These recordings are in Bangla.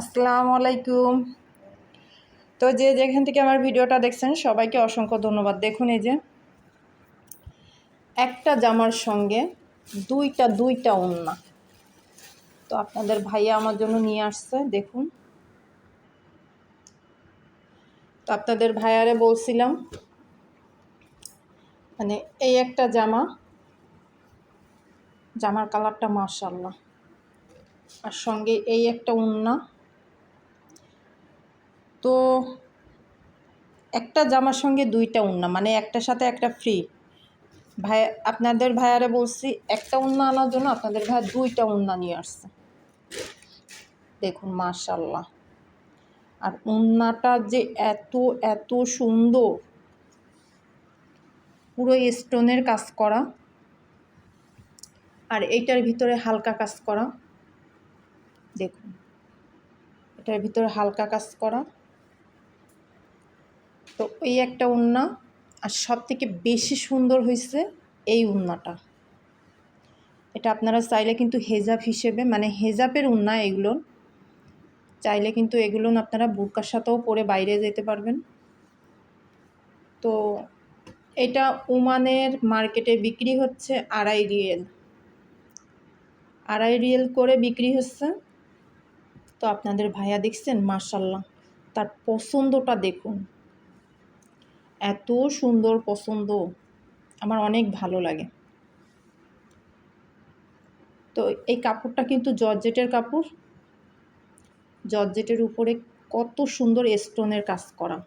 আসসালামু আলাইকুম। তো যে যেখান থেকে আমার ভিডিওটা দেখছেন, সবাইকে অসংখ্য ধন্যবাদ। দেখুন এই যে, একটা জামার সঙ্গে দুইটা দুইটা ওন্না। তো আপনাদের ভাইয়া আমার জন্য নিয়ে আসছে, দেখুন। তো আপনাদের ভাইয়ারে বলছিলাম মানে এই একটা জামা, জামার কালারটা মার্শাল্লাহ আর সঙ্গে এই একটা উন্না তো একটা জামার সঙ্গে দুইটা উন্না মানে একটার সাথে একটা ফ্রি ভাই, আপনাদের ভাইয়ারে বলছি, একটা উন্না আনার জন্য আপনাদের ভাইয়া দুইটা উন্না নিয়ে আসছে। দেখুন মাশাল্লাহ আর উন্নাটা যে এত এত সুন্দর। পুরো স্টোনের কাজ করা। আর এইটার ভিতরে হালকা কাজ করা। দেখুন, এটার ভিতরে হালকা কাজ করা। তো এই একটা উন্না, আর সব থেকে বেশি সুন্দর হয়েছে এই উন্নাটা। এটা আপনারা চাইলে কিন্তু হেজাব হিসেবে মানে হেজাবের উন্না এগুলো, চাইলে কিন্তু এগুলো আপনারা বুরকার সাথেও পরে বাইরে যেতে পারবেন। তো এটা ওমানের মার্কেটে বিক্রি হচ্ছে আড়াই রিয়েল। আড়াই রিয়েল করে বিক্রি হচ্ছে। তো আপনাদের ভাইয়া দেখছেন মার্শাল্লাহ তার পছন্দটা দেখুন। এত সুন্দর পছন্দ। আমার অনেক ভালো লাগে। তো এই কাপড়টা কিন্তু জর্জেটের কাপড়। জর্জেটের উপরে কত সুন্দর স্টোনের কাজ করা।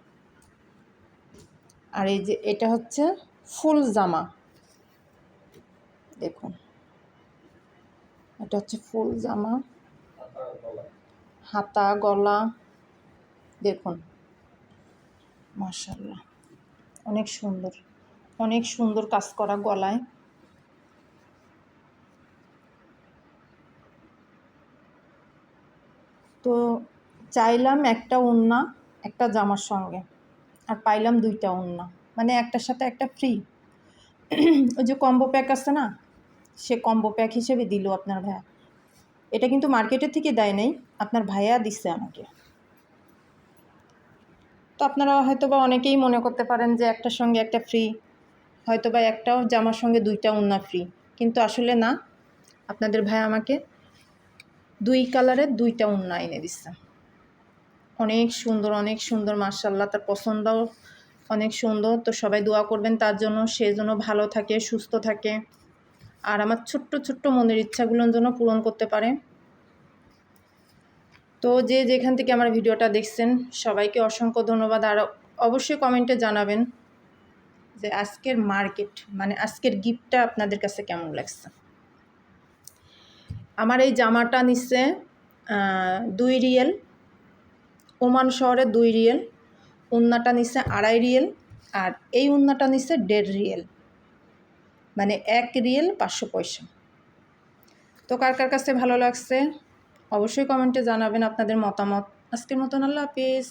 আর এই যে এটা হচ্ছে ফুল জামা। দেখুন। এটা হচ্ছে ফুল জামা। হাতা, গলা। দেখুন। মার্শাল্লাহ অনেক সুন্দর। অনেক সুন্দর কাজ করা গলায়। তো চাইলাম একটা ওড়না, একটা জামার সঙ্গে। আর পাইলাম দুইটা ওড়না। মানে একটার সাথে একটা ফ্রি ওই যে কম্বো প্যাক আছে না? সে কম্বো প্যাক হিসেবে দিল আপনার ভাইয়া। এটা কিন্তু মার্কেটের থেকে দেয় নাই। আপনার ভাইয়া দিচ্ছে আমাকে। তো আপনারা হয়তো বা অনেকেই মনে করতে পারেন যে একটার সঙ্গে একটা ফ্রি হয়তো বা একটাও জামার সঙ্গে দুইটা উন্না ফ্রি কিন্তু আসলে না, আপনাদের ভাই আমাকে দুই কালারের দুইটা উন্না এনে দিচ্ছে অনেক সুন্দর অনেক সুন্দর মার্শাল্লাহ তার পছন্দও অনেক সুন্দর। তো সবাই দোয়া করবেন তার জন্য, সে যেন ভালো থাকে, সুস্থ থাকে। আর আমার ছোট্ট ছোট্ট মনের ইচ্ছাগুলোর জন্য পূরণ করতে পারে। তো যে যেখান থেকে আমার ভিডিওটা দেখছেন, সবাইকে অসংখ্য ধন্যবাদ। আর অবশ্যই কমেন্টে জানাবেন যে আজকের মার্কেট মানে আজকের গিফটটা আপনাদের কাছে কেমন লাগছে? আমার এই জামাটা নিচ্ছে দুই রিয়েল। ওমান শহরে দুই রিয়েল, উন্নাটা নিচ্ছে আড়াই রিয়েল, আর এই উন্নাটা নিচ্ছে দেড় রিয়েল। মানে এক রিয়েল পাঁচশো পয়সা। তো কার কার কাছে ভালো লাগছে? অবশ্যই কমেন্টে জানাবেন আপনাদের মতামত। আজকের মতন আল্লাহ হাফিজ।